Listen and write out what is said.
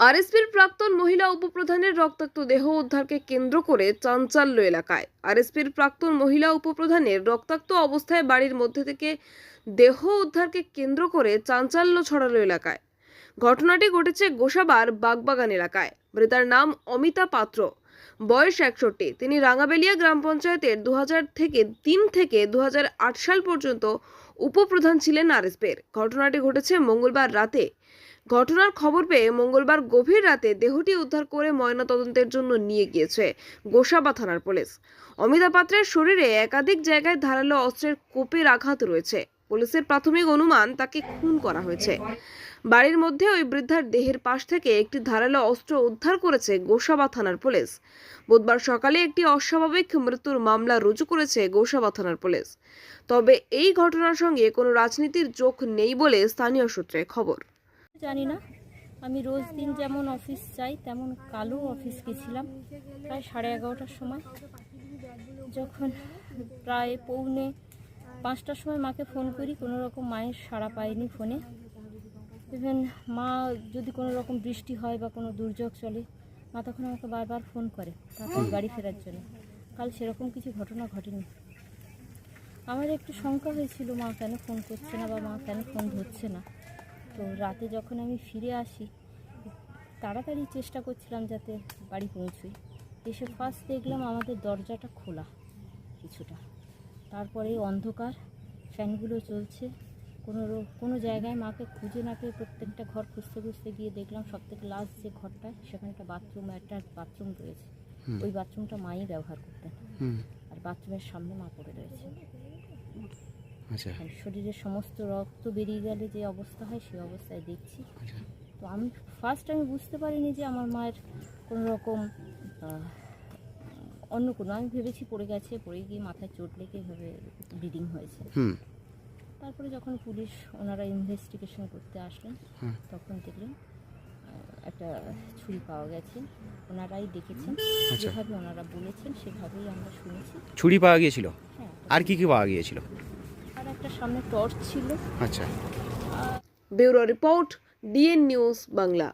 আরএসপির প্রাক্তন মহিলা উপপ্রধানের রক্তাক্ত দেহ উদ্ধারকে কেন্দ্র করে চাঞ্চল্য এলাকায়। আরএসপির প্রাক্তন মহিলা উপপ্রধানের রক্তাক্ত অবস্থায় বাড়ির মধ্যে থেকে দেহ উদ্ধারকে কেন্দ্র করে চাঞ্চল্য ছড়ালো এলাকায়। ঘটনাটি ঘটেছে গোসাবার বাগবাগান এলাকায়। মৃতার নাম অমিতা পাত্র। বয়স একষট্টি। তিনি রাঙাবেলিয়া গ্রাম পঞ্চায়েতের দু হাজার থেকে তিন থেকে দু হাজার আট সাল পর্যন্ত উপপ্রধান ছিলেন আরএসপির। ঘটনাটি ঘটেছে মঙ্গলবার রাতে। ঘটনার খবর পেয়ে মঙ্গলবার গভীর রাতে দেহটি উদ্ধার করে ময়নাতদন্তের জন্য নিয়ে গিয়েছে গোসাবা থানার পুলিশ। অমিতা পাত্রের শরীরে একাধিক জায়গায় ধারালো অস্ত্রের কোপের আঘাত রয়েছে। পুলিশের প্রাথমিক অনুমান তাকে খুন করা হয়েছে। বাড়ির মধ্যে ওই বৃদ্ধার দেহের পাশ থেকে একটি ধারালো অস্ত্র উদ্ধার করেছে গোসাবা থানার পুলিশ। বুধবার সকালে একটি অস্বাভাবিক মৃত্যুর মামলা রুজু করেছে গোসাবা থানার পুলিশ। তবে এই ঘটনার সঙ্গে কোনো রাজনীতির যোগ নেই বলে স্থানীয় সূত্রে খবর। জানি না। আমি রোজ দিন যেমন অফিস যাই, তেমন কালও অফিস গেছিলাম, প্রায় সাড়ে এগারোটার সময়। যখন প্রায় পৌনে পাঁচটার সময় মাকে ফোন করি, কোনো রকম মায়ের সাড়া পায়নি ফোনে। ইভেন মা যদি কোনো রকম বৃষ্টি হয় বা কোনো দুর্যোগ চলে, মা তখন আমাকে বারবার ফোন করে তাড়াতাড়ি বাড়ি ফেরার জন্য। কাল সেরকম কিছু ঘটনা ঘটেনি। আমার একটু শঙ্কা হয়েছিল, মা কেন ফোন করছে না বা মা কেন ফোন ধরছে না। তো রাতে যখন আমি ফিরে আসি তাড়াতাড়ি চেষ্টা করছিলাম যাতে বাড়ি পৌঁছই। এসে ফার্স্ট দেখলাম আমাদের দরজাটা খোলা কিছুটা। তারপরে অন্ধকার ফ্যানগুলো চলছে। কোনো কোনো জায়গায় মাকে খুঁজে না পেয়ে প্রত্যেকটা ঘর খুঁজতে খুঁজতে গিয়ে দেখলাম সব থেকে লাস্ট যে ঘরটা সেখানে একটা বাথরুম একটা বাথরুম রয়েছে। ওই বাথরুমটা মাই ব্যবহার করতেন। আর বাথরুমের সামনে মা পড়ে রয়েছে। আর শরীরের সমস্ত রক্ত বেরিয়ে গেলে যে অবস্থা হয় সেই অবস্থায় দেখছি। আচ্ছা। তো আমি ফার্স্ট আমি বুঝতে পারিনি যে আমার মায়ের কোনো রকম অন্য কোনো আমি ভেবেছি পড়ে গেছে পড়ে গিয়ে মাথায় চোট লেগে এভাবে ব্লিডিং হয়েছে। তারপরে যখন পুলিশ ওনারা ইনভেস্টিগেশন করতে আসলেন তখন দেখলেন একটা ছুরি পাওয়া গেছে। ওনারাই দেখেছেন। আচ্ছা। যেভাবে ওনারা বলেছেন সেভাবেই আমরা শুনেছি। ছুরি পাওয়া গিয়েছিল? হ্যাঁ। আর কি কি পাওয়া গিয়েছিল? একটা সামনে টর্চ ছিল। আচ্ছা। Bureau report DN news Bangla.